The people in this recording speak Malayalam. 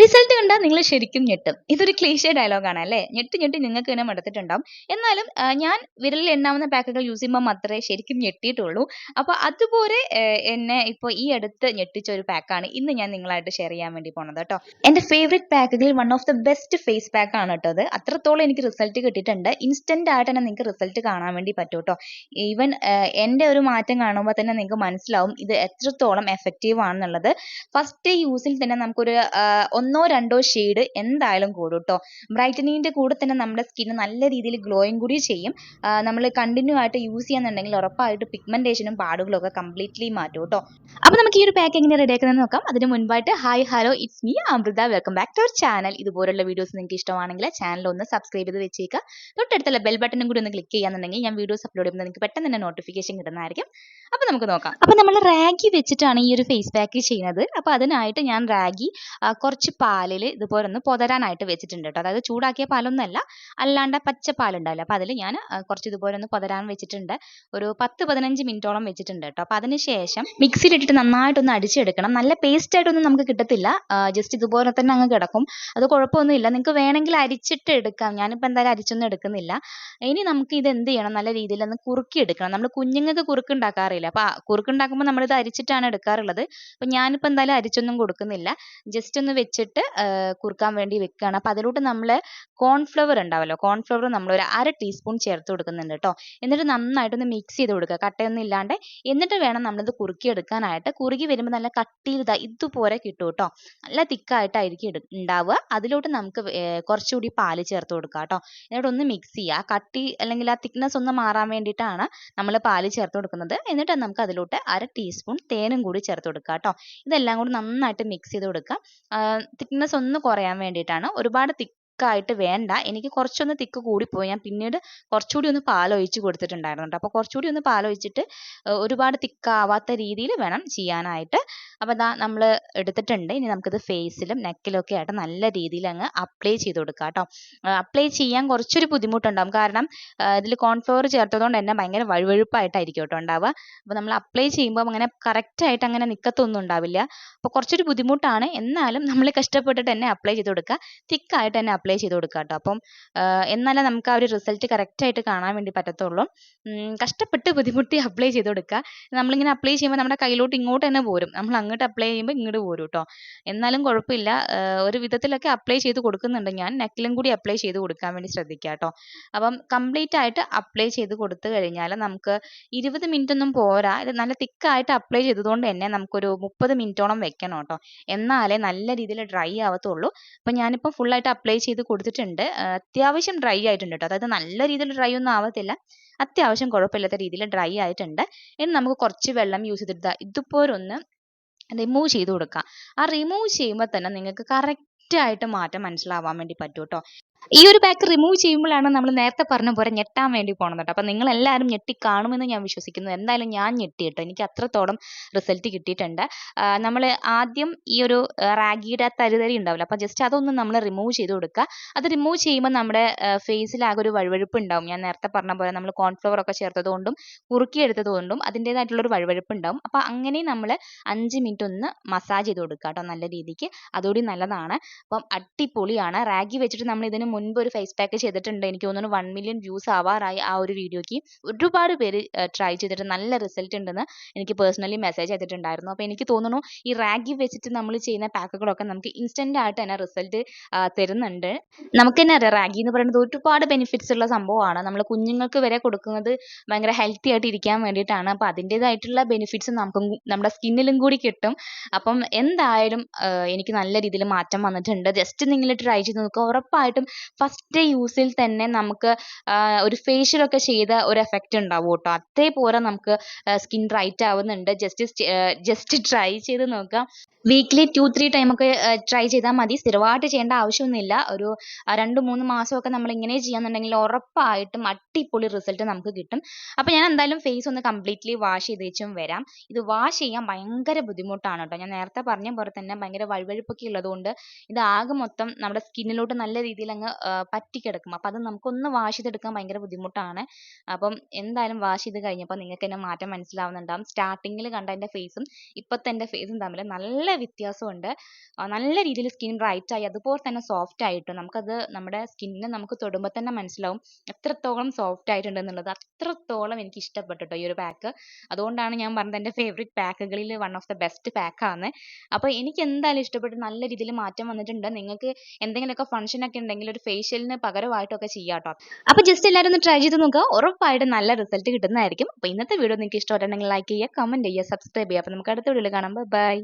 റിസൾട്ട് കണ്ടാൽ നിങ്ങൾ ശരിക്കും ഞെട്ടും. ഇതൊരു ക്ലീഷേ ഡയലോഗാണ് അല്ലേ? ഞെട്ടി ഞെട്ടി നിങ്ങൾക്ക് തന്നെ മടുത്തിട്ടുണ്ടാവും. എന്നാലും ഞാൻ വിരലിൽ എണ്ണാവുന്ന പാക്കുകൾ യൂസ് ചെയ്യുമ്പോൾ മാത്രമേ ശരിക്കും ഞെട്ടിയിട്ടുള്ളൂ. അപ്പോൾ അതുപോലെ എന്നെ ഇപ്പോൾ ഈ അടുത്ത് ഞെട്ടിച്ച ഒരു പാക്കാണ് ഇന്ന് ഞാൻ നിങ്ങളായിട്ട് ഷെയർ ചെയ്യാൻ വേണ്ടി പോണത് കേട്ടോ. എന്റെ favourite പാക്കുകളിൽ one of the best face pack ആണ് കേട്ടോ അത്. അത്രത്തോളം എനിക്ക് റിസൾട്ട് കിട്ടിയിട്ടുണ്ട്. ഇൻസ്റ്റന്റ് ആയിട്ട് തന്നെ നിങ്ങൾക്ക് റിസൾട്ട് കാണാൻ വേണ്ടി പറ്റും കേട്ടോ. ഈവൻ എന്റെ ഒരു മാറ്റം കാണുമ്പോൾ തന്നെ നിങ്ങൾക്ക് മനസ്സിലാവും ഇത് എത്രത്തോളം എഫക്റ്റീവ് ആണെന്നുള്ളത്. ഫസ്റ്റ് യൂസിൽ തന്നെ നമുക്കൊരു ഒന്നോ രണ്ടോ ഷെയ്ഡ് എന്തായാലും കൂടും കേട്ടോ ബ്രൈറ്റനിങ്ങിന്റെ കൂടെ തന്നെ നമ്മുടെ സ്കിന്ന് നല്ല രീതിയിൽ ഗ്ലോയിങ് കൂടി ചെയ്യും. നമ്മൾ കണ്ടിന്യൂ ആയിട്ട് യൂസ് ചെയ്യാന്നുണ്ടെങ്കിൽ ഉറപ്പായിട്ട് പിഗ്മെന്റേഷനും പാടുകളും ഒക്കെ കംപ്ലീറ്റ്ലി മാറ്റും കേട്ടോ അപ്പോൾ നമുക്ക് ഈ ഒരു പാക്ക് എങ്ങനെ റെഡി ആക്കുന്നത് നോക്കാം. അതിന് മുൻപായിട്ട് hi hello it's me Amrita. Welcome back to our channel ഇതുപോലുള്ള വീഡിയോസ് നിങ്ങൾക്ക് ഇഷ്ടമാണെങ്കിൽ ചാനൽ ഒന്ന് സബ്സ്ക്രൈബ് ചെയ്ത് വെച്ചേക്കുക. തൊട്ടടുത്തുള്ള ബെൽ ബട്ടണും കൂടി ഒന്ന് ക്ലിക്ക് ചെയ്യാന്നുണ്ടെങ്കിൽ ഞാൻ വീഡിയോസ് അപ്ലോഡ് ചെയ്യുമ്പോൾ നിങ്ങൾക്ക് പെട്ടെന്ന് തന്നെ നോട്ടിഫിക്കേഷൻ കിട്ടുന്നതായിരിക്കും. അപ്പോൾ നമുക്ക് നോക്കാം. അപ്പോൾ നമ്മൾ റാഗി വെച്ചിട്ടാണ് ഈ ഒരു ഫേസ് പാക്ക് ചെയ്യുന്നത്. അപ്പോൾ അതിനായിട്ട് ഞാൻ റാഗി കുറച്ച് പാലിൽ ഇതുപോലെ ഒന്ന് പൊതരാനായിട്ട് വെച്ചിട്ടുണ്ട് കേട്ടോ. അതായത് ചൂടാക്കിയ പാലൊന്നുമല്ല അല്ലാണ്ട് പച്ച പാലുണ്ടാവില്ല? അപ്പോൾ അതിൽ ഞാൻ കുറച്ച് ഇതുപോലെ ഒന്ന് പൊതരാൻ വെച്ചിട്ടുണ്ട്. ഒരു പത്ത് പതിനഞ്ച് മിനിറ്റോളം വെച്ചിട്ടുണ്ട് കേട്ടോ. അപ്പോൾ അതിനുശേഷം മിക്സിയിലിട്ടിട്ട് നന്നായിട്ടൊന്ന് അടിച്ചെടുക്കണം. നല്ല പേസ്റ്റ് ആയിട്ടൊന്നും നമുക്ക് കിട്ടത്തില്ല. ജസ്റ്റ് ഇതുപോലെ തന്നെ അങ്ങ് കിടക്കും. അത് കുഴപ്പമൊന്നുമില്ല നിങ്ങൾക്ക് വേണമെങ്കിൽ അരിച്ചിട്ട് എടുക്കാം. ഞാനിപ്പോൾ എന്തായാലും അരിച്ചൊന്നും എടുക്കുന്നില്ല. ഇനി നമുക്ക് ഇത് എന്ത് ചെയ്യണം? നല്ല രീതിയിൽ ഒന്ന് കുറുക്കി എടുക്കണം. നമ്മൾ കുഞ്ഞുങ്ങൾക്ക് കുറുക്ക് ഉണ്ടാക്കാറില്ല? അപ്പോൾ കുറുക്ക് ഉണ്ടാക്കുമ്പോൾ ഇത് അരിച്ചിട്ടാണ് എടുക്കാറുള്ളത്. അപ്പോൾ ഞാനിപ്പോൾ എന്തായാലും അരിച്ചൊന്നും കൊടുക്കുന്നില്ല. ജസ്റ്റ് ഒന്ന് വെച്ചിട്ട് കുറുക്കാൻ വേണ്ടി വെക്കുകയാണ്. അപ്പോൾ അതിലോട്ട് നമ്മൾ കോൺഫ്ലവർ ഉണ്ടാവല്ലോ. കോൺഫ്ലവർ നമ്മൾ ഒരു അര ടീസ്പൂൺ ചേർത്ത് കൊടുക്കുന്നുണ്ട് കേട്ടോ. എന്നിട്ട് നന്നായിട്ടൊന്ന് മിക്സ് ചെയ്ത് കൊടുക്കുക. കട്ടയൊന്നും ഇല്ലാണ്ട്. എന്നിട്ട് വേണം നമ്മളിത് കുറുക്കി എടുക്കാനായിട്ട് കുറുകി വരുമ്പോൾ നല്ല കട്ടിയിൽ ഇതാ ഇതുപോലെ കിട്ടും കേട്ടോ. നല്ല തിക്കായിട്ടായിരിക്കും ഉണ്ടാവുക. അതിലോട്ട് നമുക്ക് കുറച്ചുകൂടി പാൽ ചേർത്ത് കൊടുക്കുക കേട്ടോ. എന്നിട്ട് ഒന്ന് മിക്സ് ചെയ്യുക. കട്ടി അല്ലെങ്കിൽ ആ തിക്നെസ് ഒന്ന് മാറാൻ വേണ്ടിയിട്ടാണ് നമ്മൾ പാൽ ചേർത്ത് കൊടുക്കുന്നത്. എന്നിട്ട് നമുക്ക് അതിലോട്ട് അര ടീസ്പൂൺ തേനും കൂടി ചേർത്ത് കൊടുക്കുക കേട്ടോ. ഇതെല്ലാം കൂടി നന്നായിട്ട് മിക്സ് ചെയ്ത് കൊടുക്കുക. തിക്നെസ് ഒന്ന് കുറയാൻ വേണ്ടിയിട്ടാണ് ഒരുപാട് തിക്കായിട്ട് വേണ്ട. എനിക്ക് കുറച്ചൊന്ന് തിക്ക് കൂടിപ്പോയി. ഞാൻ പിന്നീട് കുറച്ചുകൂടി ഒന്ന് പാൽ ഒഴിച്ച് കൊടുത്തിട്ടുണ്ടായിരുന്നു കേട്ടോ അപ്പോൾ കുറച്ചുകൂടി ഒന്ന് ഏർ ഒരുപാട് തിക്കാവാത്ത രീതിയിൽ വേണം ചെയ്യാനായിട്ട്. അപ്പോൾ ദാ നമ്മൾ എടുത്തിട്ടുണ്ട്. ഇനി നമുക്കിത് ഫേസിലും നെക്കിലും ഒക്കെ ആയിട്ട് നല്ല രീതിയിൽ അങ്ങ് അപ്ലൈ ചെയ്ത് കൊടുക്കുക കേട്ടോ. അപ്ലൈ ചെയ്യാൻ കുറച്ചൊരു ബുദ്ധിമുട്ടുണ്ടാകും കാരണം ഇതിൽ കോൺഫ്ലവർ ചേർത്തതുകൊണ്ട് തന്നെ ഭയങ്കര വഴുവഴുപ്പായിട്ടായിരിക്കും കേട്ടോ ഉണ്ടാവുക. അപ്പോൾ നമ്മൾ അപ്ലൈ ചെയ്യുമ്പോൾ അങ്ങനെ കറക്റ്റ് ആയിട്ട് അങ്ങനെ നിൽക്കത്തൊന്നും ഉണ്ടാവില്ല. അപ്പോൾ കുറച്ചൊരു ബുദ്ധിമുട്ടാണ്. എന്നാലും നമ്മൾ കഷ്ടപ്പെട്ടിട്ട് തന്നെ അപ്ലൈ ചെയ്ത് കൊടുക്കുക. തിക്കായിട്ട് തന്നെ അപ്ലൈ ചെയ്ത് കൊടുക്കുക കേട്ടോ അപ്പം എന്നാലേ നമുക്ക് ആ ഒരു റിസൾട്ട് ആയിട്ട് കാണാൻ വേണ്ടി പറ്റത്തുള്ളൂ. കഷ്ടപ്പെട്ട് ബുദ്ധിമുട്ടി അപ്ലൈ ചെയ്ത് കൊടുക്കുക നമ്മളിങ്ങനെ അപ്ലൈ ചെയ്യുമ്പോൾ നമ്മുടെ കയ്യിലോട്ട് ഇങ്ങോട്ട് തന്നെ പോരും. നമ്മൾ അങ്ങോട്ട് അപ്ലൈ ചെയ്യുമ്പോൾ ഇങ്ങോട്ട് പോരും കേട്ടോ എന്നാലും കുഴപ്പമില്ല. ഒരു വിധത്തിലൊക്കെ അപ്ലൈ ചെയ്ത് കൊടുക്കുന്നുണ്ട് ഞാൻ. നെക്കിലും കൂടി അപ്ലൈ ചെയ്ത് കൊടുക്കാൻ വേണ്ടി ശ്രദ്ധിക്കുക കേട്ടോ അപ്പം കംപ്ലീറ്റ് ആയിട്ട് അപ്ലൈ ചെയ്ത് കൊടുത്തു കഴിഞ്ഞാൽ നമുക്ക് ഇരുപത് മിനിറ്റ് ഒന്നും പോരാ. ഇത് നല്ല തിക്കായിട്ട് അപ്ലൈ ചെയ്തതുകൊണ്ട് തന്നെ നമുക്കൊരു മുപ്പത് മിനിറ്റോളം വെക്കണം കേട്ടോ എന്നാലേ നല്ല രീതിയിൽ ഡ്രൈ ആവത്തുള്ളൂ. അപ്പം ഞാനിപ്പോൾ ഫുള്ളായിട്ട് അപ്ലൈ ചെയ്ത് കൊടുത്തിട്ടുണ്ട്. ആഹ് അത്യാവശ്യം ഡ്രൈ ആയിട്ടുണ്ട് കേട്ടോ. അതായത് നല്ല രീതിയിൽ ഡ്രൈ ഒന്നും ആവത്തില്ല. അത്യാവശ്യം കുഴപ്പമില്ലാത്ത രീതിയിൽ ഡ്രൈ ആയിട്ടുണ്ട്. ഇനി നമുക്ക് കുറച്ച് വെള്ളം യൂസ് ചെയ്തിട്ട് ഇതുപോലൊന്ന് റിമൂവ് ചെയ്ത് കൊടുക്കുക ആ റിമൂവ് ചെയ്യുമ്പോൾ തന്നെ നിങ്ങൾക്ക് കറക്റ്റ് ആയിട്ട് മാറ്റം മനസ്സിലാവാൻ വേണ്ടി പറ്റും കേട്ടോ. ഈ ഒരു പാക്ക് റിമൂവ് ചെയ്യുമ്പോഴാണ് നമ്മൾ നേരത്തെ പറഞ്ഞ പോലെ ഞെട്ടാൻ വേണ്ടി പോകണം കേട്ടോ. അപ്പം നിങ്ങൾ എല്ലാവരും ഞെട്ടി കാണുമെന്ന് ഞാൻ വിശ്വസിക്കുന്നു. എന്തായാലും ഞാൻ ഞെട്ടി കേട്ടോ. എനിക്ക് അത്രത്തോളം റിസൾട്ട് കിട്ടിയിട്ടുണ്ട്. നമ്മൾ ആദ്യം ഈ ഒരു റാഗിയുടെ തരിതരി ഉണ്ടാവില്ല? അപ്പം ജസ്റ്റ് അതൊന്ന് നമ്മൾ റിമൂവ് ചെയ്ത് കൊടുക്കുക. അത് റിമൂവ് ചെയ്യുമ്പോൾ നമ്മുടെ ഫേസിൽ ആകെ ഒരു വഴുവഴുപ്പ് ഉണ്ടാവും. ഞാൻ നേരത്തെ പറഞ്ഞ പോലെ നമ്മൾ കോൺഫ്ലവർ ഒക്കെ ചേർത്തത് കൊണ്ടും കുറുക്കിയെടുത്തത് കൊണ്ടും അതിന്റെതായിട്ടുള്ളൊരു വഴുവഴുപ്പ് ഉണ്ടാവും. അപ്പം അങ്ങനെ നമ്മൾ അഞ്ച് മിനിറ്റ് ഒന്ന് മസാജ് ചെയ്ത് കൊടുക്കുക കേട്ടോ നല്ല രീതിക്ക്. അതുകൂടി നല്ലതാണ്. അപ്പം അടിപൊളിയാണ്. റാഗി വെച്ചിട്ട് നമ്മൾ ഇതിന് മുൻപ് ഒരു ഫേസ് പാക്ക് ചെയ്തിട്ടുണ്ട്. എനിക്ക് തോന്നുന്നു വൺ മില്യൺ വ്യൂസ് ആവാറായി ആ ഒരു വീഡിയോക്ക് ഒരുപാട് പേര് ട്രൈ ചെയ്തിട്ട് നല്ല റിസൾട്ട് ഉണ്ടെന്ന് എനിക്ക് പേഴ്സണലി മെസ്സേജ് ചെയ്തിട്ടുണ്ടായിരുന്നു. അപ്പോൾ എനിക്ക് തോന്നുന്നു ഈ റാഗി വെച്ചിട്ട് നമ്മൾ ചെയ്യുന്ന പാക്കുകളൊക്കെ നമുക്ക് ഇൻസ്റ്റന്റ് ആയിട്ട് തന്നെ റിസൾട്ട് തരുന്നുണ്ട്. നമുക്ക് തന്നെ അറിയാം റാഗി എന്ന് പറയുന്നത് ഒരുപാട് ബെനിഫിറ്റ്സ് ഉള്ള സംഭവമാണ്. നമ്മൾ കുഞ്ഞുങ്ങൾക്ക് വരെ കൊടുക്കുന്നത് ഭയങ്കര ഹെൽത്തി ആയിട്ട് ഇരിക്കാൻ വേണ്ടിയിട്ടാണ്. അപ്പോൾ അതിന്റെതായിട്ടുള്ള ബെനിഫിറ്റ്സ് നമുക്ക് നമ്മുടെ സ്കിന്നിലും കൂടി കിട്ടും. അപ്പം എന്തായാലും എനിക്ക് നല്ല രീതിയിൽ മാറ്റം വന്നിട്ടുണ്ട്. ജസ്റ്റ് നിങ്ങൾ ട്രൈ ചെയ്ത് നോക്കുക. ഉറപ്പായിട്ടും ഫസ്റ്റ് യൂസിൽ തന്നെ നമുക്ക് ഒരു ഫേഷ്യൽ ഒക്കെ ചെയ്ത ഒരു എഫക്റ്റ് ഉണ്ടാവും കേട്ടോ. അതേപോലെ നമുക്ക് സ്കിൻ ബ്രൈറ്റ് ആവുന്നുണ്ട്. ജസ്റ്റ് ജസ്റ്റ് ട്രൈ ചെയ്ത് നോക്കാം. വീക്ക്ലി ടു ത്രീ ടൈം ഒക്കെ ട്രൈ ചെയ്താൽ മതി. സ്ഥിരമായിട്ട് ചെയ്യേണ്ട ആവശ്യമൊന്നുമില്ല. ഒരു രണ്ട് മൂന്ന് മാസമൊക്കെ നമ്മൾ ഇങ്ങനെ ചെയ്യാന്നുണ്ടെങ്കിൽ ഉറപ്പായിട്ടും അടിപൊളി റിസൾട്ട് നമുക്ക് കിട്ടും. അപ്പോൾ ഞാൻ എന്തായാലും ഫേസ് ഒന്ന് കംപ്ലീറ്റ്ലി വാഷ് ചെയ്ത് വെച്ചും വരാം. ഇത് വാഷ് ചെയ്യാൻ ഭയങ്കര ബുദ്ധിമുട്ടാണ് കേട്ടോ. ഞാൻ നേരത്തെ പറഞ്ഞ പോലെ തന്നെ ഭയങ്കര വഴുവഴുപ്പൊക്കെ ഉള്ളതുകൊണ്ട് ഇത് ആകെ മൊത്തം നമ്മുടെ സ്കിന്നിലോട്ട് നല്ല രീതിയിൽ അങ്ങ് കിടക്കും പറ്റിക്കിടക്കും. അപ്പം അത് നമുക്കൊന്ന് വാഷ് ചെയ്തെടുക്കാൻ ഭയങ്കര ബുദ്ധിമുട്ടാണ്. അപ്പം എന്തായാലും വാഷ് ചെയ്ത് കഴിഞ്ഞപ്പോൾ നിങ്ങൾക്ക് എന്നെ മാറ്റം മനസ്സിലാവുന്നുണ്ടാവും. സ്റ്റാർട്ടിങ്ങിൽ കണ്ട എന്റെ ഫേസും ഇപ്പോഴത്തെ എന്റെ ഫേസും തമ്മിൽ നല്ല വ്യത്യാസമുണ്ട്. നല്ല രീതിയിൽ സ്കിൻ ബ്രൈറ്റ് ആയി അതുപോലെ തന്നെ സോഫ്റ്റ് ആയിട്ട് നമുക്കത് നമ്മുടെ സ്കിന്നിനെ നമുക്ക് തൊടുമ്പോൾ തന്നെ മനസ്സിലാവും എത്രത്തോളം സോഫ്റ്റ് ആയിട്ടുണ്ട് എന്നുള്ളത്. അത്രത്തോളം എനിക്ക് ഇഷ്ടപ്പെട്ടിട്ടോ ഈ ഒരു പാക്ക്. അതുകൊണ്ടാണ് ഞാൻ പറഞ്ഞത് എന്റെ ഫേവറേറ്റ് പാക്കുകളിൽ വൺ ഓഫ് ദ ബെസ്റ്റ് പാക്കാണ് അപ്പോൾ എനിക്ക് എന്തായാലും ഇഷ്ടപ്പെട്ടു. നല്ല രീതിയിൽ മാറ്റം വന്നിട്ടുണ്ട്. നിങ്ങൾക്ക് എന്തെങ്കിലുമൊക്കെ ഫംഗ്ഷൻ ഒക്കെ ഉണ്ടെങ്കിൽ ഒരു ഫേഷ്യലിന് പകരമായിട്ടൊക്കെ ചെയ്യാട്ടോ. അപ്പോൾ ജസ്റ്റ് എല്ലാവരും ഒന്ന് ട്രൈ ചെയ്ത് നോക്കുക. ഉറപ്പായിട്ടും നല്ല റിസൾട്ട് കിട്ടുന്നതായിരിക്കും. അപ്പോൾ ഇന്നത്തെ വീഡിയോ നിങ്ങൾക്ക് ഇഷ്ടപ്പെട്ടുണ്ടെങ്കിൽ ലൈക്ക് ചെയ്യുക കമന്റ് ചെയ്യുക സബ്സ്ക്രൈബ് ചെയ്യുക. അപ്പോൾ നമുക്ക് അടുത്ത വീഡിയോയിൽ കാണാം. ബൈ